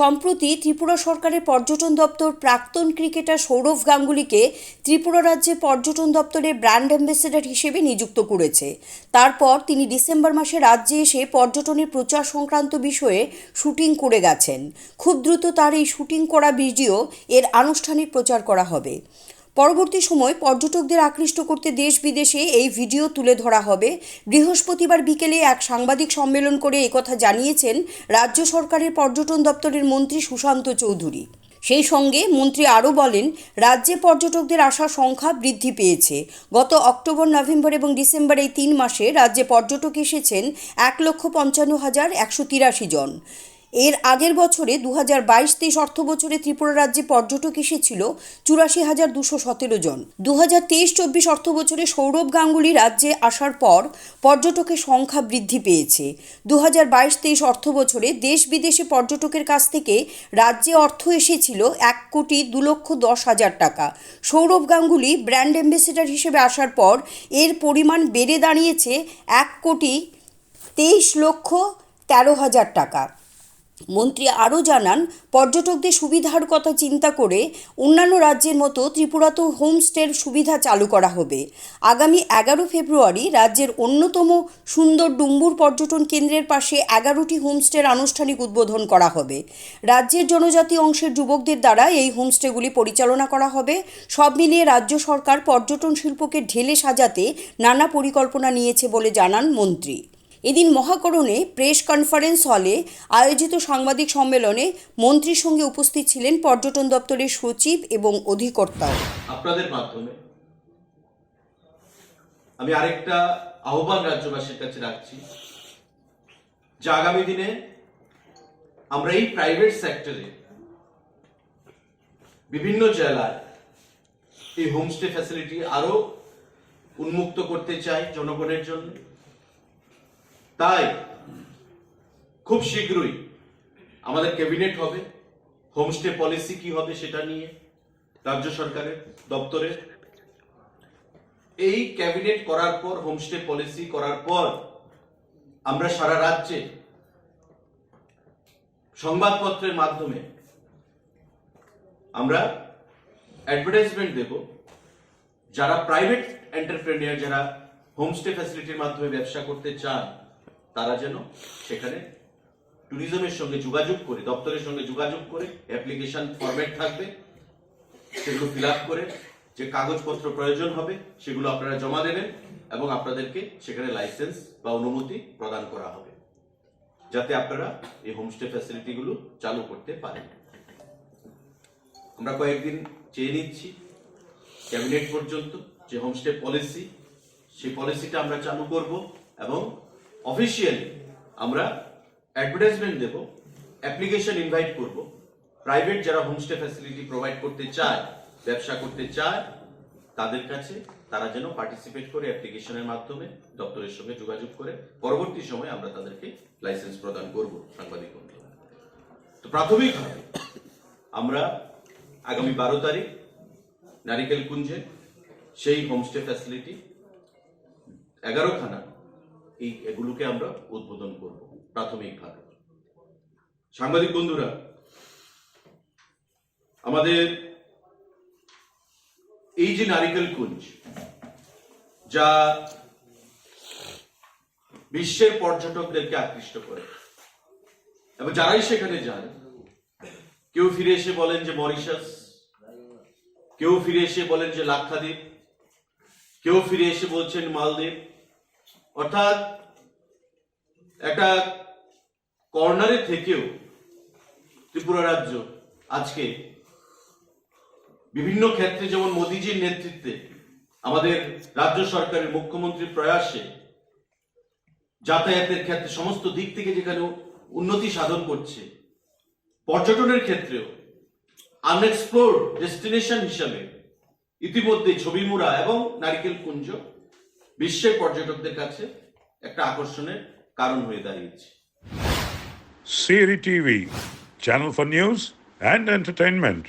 সম্প্রতি ত্রিপুরা সরকারের পর্যটন দপ্তর প্রাক্তন ক্রিকেটার সৌরভ গাঙ্গুলিকে ত্রিপুরা রাজ্যে পর্যটন দপ্তরের ব্র্যান্ড অ্যাম্বাসেডর হিসেবে নিযুক্ত করেছে। তারপর তিনি ডিসেম্বর মাসে রাজ্যে এসে পর্যটনের প্রচার সংক্রান্ত বিষয়ে শুটিং করে গেছেন। খুব দ্রুত তার এই শুটিং করা ভিডিও এর আনুষ্ঠানিক প্রচার করা হবে। পরবর্তী সময় পর্যটকদের আকৃষ্ট করতে দেশ বিদেশে এই ভিডিও তুলে ধরা হবে। বৃহস্পতিবার বিকেলে এক সাংবাদিক সম্মেলন করে একথা জানিয়েছেন রাজ্য সরকারের পর্যটন দপ্তরের মন্ত্রী সুশান্ত চৌধুরী। সেই সঙ্গে মন্ত্রী আরও বলেন, রাজ্যে পর্যটকদের আসার সংখ্যা বৃদ্ধি পেয়েছে। গত অক্টোবর, নভেম্বর এবং ডিসেম্বর এই তিন মাসে রাজ্যে পর্যটক এসেছেন এক লক্ষ পঞ্চান্ন হাজার একশো তিরাশি জন। এর আগের বছরে দু হাজার বাইশ তেইশ অর্থ বছরে ত্রিপুরা রাজ্যে পর্যটক এসেছিল চুরাশি হাজার দুশো সতেরো জন। দু হাজার তেইশ চব্বিশ অর্থ বছরে সৌরভ গাঙ্গুলি রাজ্যে আসার পর পর্যটকের সংখ্যা বৃদ্ধি পেয়েছে। দু হাজার বাইশ তেইশ অর্থ বছরে দেশ বিদেশে পর্যটকের কাছ থেকে রাজ্যে অর্থ এসেছিল এক কোটি দু লক্ষ দশ হাজার টাকা। সৌরভ গাঙ্গুলি ব্র্যান্ড অ্যাম্বাসেডর হিসেবে আসার পর এর পরিমাণ বেড়ে দাঁড়িয়েছে এক কোটি তেইশ লক্ষ তেরো হাজার টাকা। মন্ত্রী আরও জানান, পর্যটকদের সুবিধার কথা চিন্তা করে অন্যান্য রাজ্যের মতো ত্রিপুরাতেও হোমস্টের সুবিধা চালু করা হবে। আগামী এগারো ফেব্রুয়ারি রাজ্যের অন্যতম সুন্দর ডুম্বুর পর্যটন কেন্দ্রের পাশে এগারোটি হোমস্টের আনুষ্ঠানিক উদ্বোধন করা হবে। রাজ্যের জনজাতি অংশের যুবকদের দ্বারা এই হোমস্টেগুলি পরিচালনা করা হবে। সব মিলিয়ে রাজ্য সরকার পর্যটন শিল্পকে ঢেলে সাজাতে নানা পরিকল্পনা নিয়েছে বলে জানান মন্ত্রী। এদিন মহাকরণে প্রেস কনফারেন্স হলে আয়োজিত সাংবাদিক সম্মেলনে মন্ত্রীর সঙ্গে উপস্থিত ছিলেন পর্যটন দপ্তরের সচিব এবং অধিকর্তাও। আপনাদের মাধ্যমে আমি আরেকটা আহ্বান রাজ্যবাসীর কাছে রাখছি যে আগামী দিনে আমরা এই প্রাইভেট সেক্টরে বিভিন্ন জেলায় এই হোমস্টে ফ্যাসিলিটি আরও উন্মুক্ত করতে চাই জনগণের জন্য। তাই খুব শীঘ্রই আমাদের ক্যাবিনেট হবে, হোমস্টে পলিসি কি হবে সেটা নিয়ে, রাজ্য সরকারের দপ্তরে এই ক্যাবিনেট করার পর, হোমস্টে পলিসি করার পর আমরা সারা রাজ্যে সংবাদপত্রের মাধ্যমে আমরা অ্যাডভার্টাইজমেন্ট দেব। যারা প্রাইভেট এন্টারপ্রেনিয়ার যারা হোমস্টে ফ্যাসিলিটির মাধ্যমে ব্যবসা করতে চান তারা যেন সেখানে ট্যুরিজমের সঙ্গে যোগাযোগ করে, দপ্তরের সঙ্গে যোগাযোগ করে অ্যাপ্লিকেশন ফরম্যাট থাকবে, সেগুলো ফিল করে, যে কাগজপত্র প্রয়োজন হবে, সেগুলো আপনারা জমা দেবেন এবং আপনাদেরকে সেখানে লাইসেন্স বা অনুমতি প্রদান করা হবে, যাতে আপনারা এই হোমস্টে ফ্যাসিলিটিগুলো চালু করতে পারেন। আমরা কয়েকদিন চেয়ে নিচ্ছি ক্যাবিনেট পর্যন্ত, যে হোমস্টে পলিসি সেই পলিসিটা আমরা চালু করব এবং অফিসিয়ালি আমরা অ্যাডভার্টাইজমেন্ট দেব অ্যাপ্লিকেশন ইনভাইট করব প্রাইভেট যারা হোমস্টে ফ্যাসিলিটি প্রোভাইড করতে চায়, ব্যবসা করতে চায়, তাদের কাছে তারা যেন পার্টিসিপেট করে অ্যাপ্লিকেশনের মাধ্যমে, দপ্তরের সঙ্গে যোগাযোগ করে, পরবর্তী সময় আমরা তাদেরকে লাইসেন্স প্রদান করব সাংবাদিক। তো প্রাথমিকভাবে, আমরা আগামী বারো তারিখ, নারিকেল কুঞ্জে সেই হোমস্টে ফ্যাসিলিটি এগারোখানা এই এগুলোকে আমরা উদ্বোধন করব প্রাথমিকভাবে। সাংবাদিক বন্ধুরা, আমাদের এই যে নারিকেল কুঞ্জ, যা বিশ্বের পর্যটকদেরকে আকৃষ্ট করে, এবং যারাই সেখানে যান, কেউ ফিরে এসে বলেন যে মরিশাস, কেউ ফিরে এসে বলেন যে লাক্ষাদ্বীপ, কেউ ফিরে এসে বলছেন মালদ্বীপ অর্থাৎ একটা কর্নারে থেকেও ত্রিপুরা রাজ্য আজকে বিভিন্ন ক্ষেত্রে যেমন মোদিজির নেতৃত্বে আমাদের রাজ্য সরকারের মুখ্যমন্ত্রীর প্রয়াসে যাতায়াতের ক্ষেত্রে সমস্ত দিক থেকে যেখানে উন্নতি সাধন করছে, পর্যটনের ক্ষেত্রেও আনএক্সপ্লোর ডেস্টিনেশন হিসাবে ইতিমধ্যে ছবিমুড়া এবং নারিকেল কুঞ্জ বিশ্বের পর্যটকদের কাছে একটা আকর্ষণের কারণ হয়ে দাঁড়িয়েছে। Siri TV channel for news and entertainment